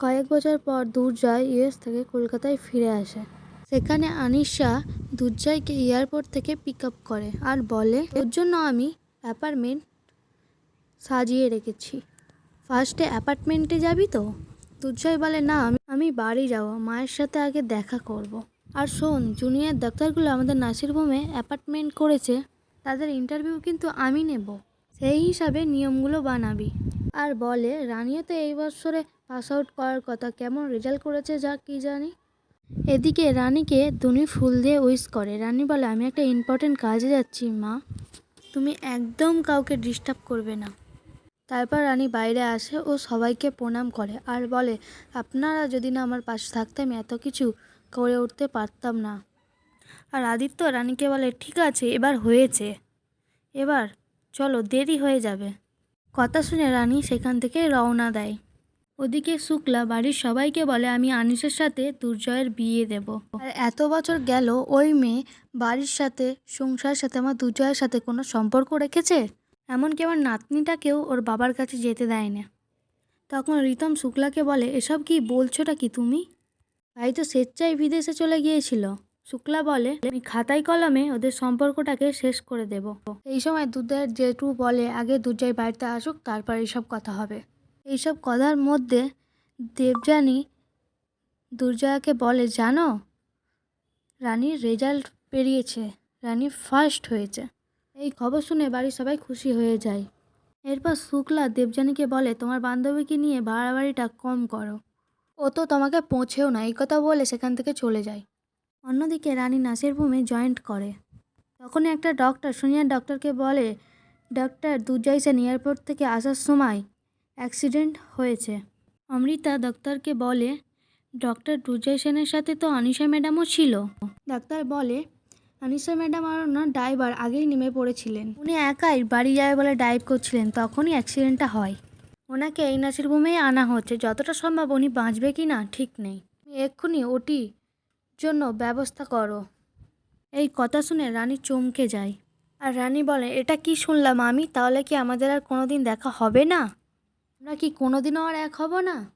কয়েক বছর পর দুর্জয় ইউএস থেকে কলকাতায় ফিরে আসে। সেখানে আনিশা দুর্জয়কে এয়ারপোর্ট থেকে পিক আপ করে আর বলে ওর জন্য আমি অ্যাপার্টমেন্ট সাজিয়ে রেখেছি। ফার্স্টে অ্যাপার্টমেন্টে যাবি তো? দুর্জয় বলে, না, আমি আমি বাড়ি যাব, মায়ের সাথে আগে দেখা করব। আর শোন, জুনিয়র ডাক্তারগুলো আমাদের নার্সিংহোমে অ্যাপার্টমেন্ট করেছে, তাদের ইন্টারভিউ কিন্তু আমি নেব। সেই হিসাবে নিয়মগুলো বানাবি। আর বলে রানিও তো এই বছরে পাস আউট করার কথা, কেমন রেজাল্ট করেছে যা কি জানি? এদিকে রানীকে দুনি ফুল দিয়ে উইশ করে। রানী বলে, আমি একটা ইম্পর্টেন্ট কাজে যাচ্ছি, মা। তুমি একদম কাউকে ডিস্টার্ব করবে না। তারপর রানী বাইরে আসে ও সবাইকে প্রণাম করে আর বলে, আপনারা যদি না আমার পাশে থাকতাম এত কিছু করে উঠতে পারতাম না। আর আদিত্য রানীকে বলে, ঠিক আছে, এবার হয়েছে। এবার চলো দেরি হয়ে যাবে। কথা শুনে রানী সেখান থেকে রওনা দেয়। ওদিকে শুক্লা বাড়ির সবাইকে বলে, আমি আনিসের সাথে দুর্জয়ের বিয়ে দেব। আর এত বছর গেল, ওই মেয়ে বাড়ির সাথে, সংসারের সাথে, আমার দুর্জয়ের সাথে কোনো সম্পর্ক রেখেছে? এমনকি আমার নাতনিটাকেও ওর বাবার কাছে যেতে দেয় না তখন রিতম শুক্লাকে বলে, এসব কি বলছোটা কি তুমি? ভাই তো স্বেচ্ছায় বিদেশে চলে গিয়েছিল। শুক্লা বলে, আমি খাতায় কলমে ওদের সম্পর্কটাকে শেষ করে দেব। এই সময় দুধের জেঠু বলে, আগে দুর্জয় বাড়িতে আসুক, তারপর এইসব কথা হবে। এইসব কথার মধ্যে দেবযানী দুর্জয়াকে বলে, জানো রানীর রেজাল্ট পেরিয়েছে, রানী ফার্স্ট হয়েছে। এই খবর শুনে বাড়ির সবাই খুশি হয়ে যায়। এরপর শুক্লা দেবযানীকে বলে, তোমার বান্ধবীকে নিয়ে বাড়াবাড়িটা কম করো। ও তো তোমাকে পৌঁছেও না, এই কথা বলে সেখান থেকে চলে যায়। অন্যদিকে রানী নাসের রুমে জয়েন্ট করে। তখনই একটা ডক্টর সিনিয়র ডক্টরকে বলে, ডক্টর, দুর্জয় সেন এয়ারপোর্ট থেকে আসার সময় অ্যাক্সিডেন্ট হয়েছে। অমৃতা ডক্টরকে বলে, ডক্টর, দুর্জয় সেনের সাথে তো আনিশা ম্যাডামও ছিল। ডাক্তার বলে আনিশা ম্যাডাম আর না ড্রাইভার আগেই নেমে পড়েছিলেন। উনি একাই বাড়ি যাবে বলে ড্রাইভ করছিলেন, তখনই অ্যাক্সিডেন্টটা হয়। ওনাকে এই নার্সিং হোমেই আনা হচ্ছে। যতটা সম্ভব উনি বাঁচবে কি না, ঠিক নেই। এক্ষুনি ওটি জন্য ব্যবস্থা করো। এই কথা শুনে রানী চমকে যায়। আর রানী বলে, এটা কি শুনলাম আমি? তাহলে কি আমাদের আর কোনো দিন দেখা হবে না? আমরা কি কোনোদিনও আর এক হব না?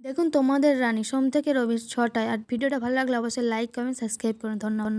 দেখুন তোমাদের রানী সোম থেকে রবি ছটায়। আর ভিডিওটা ভালো লাগলে অবশ্যই লাইক কমেন্ট সাবস্ক্রাইব করুন। ধন্যবাদ।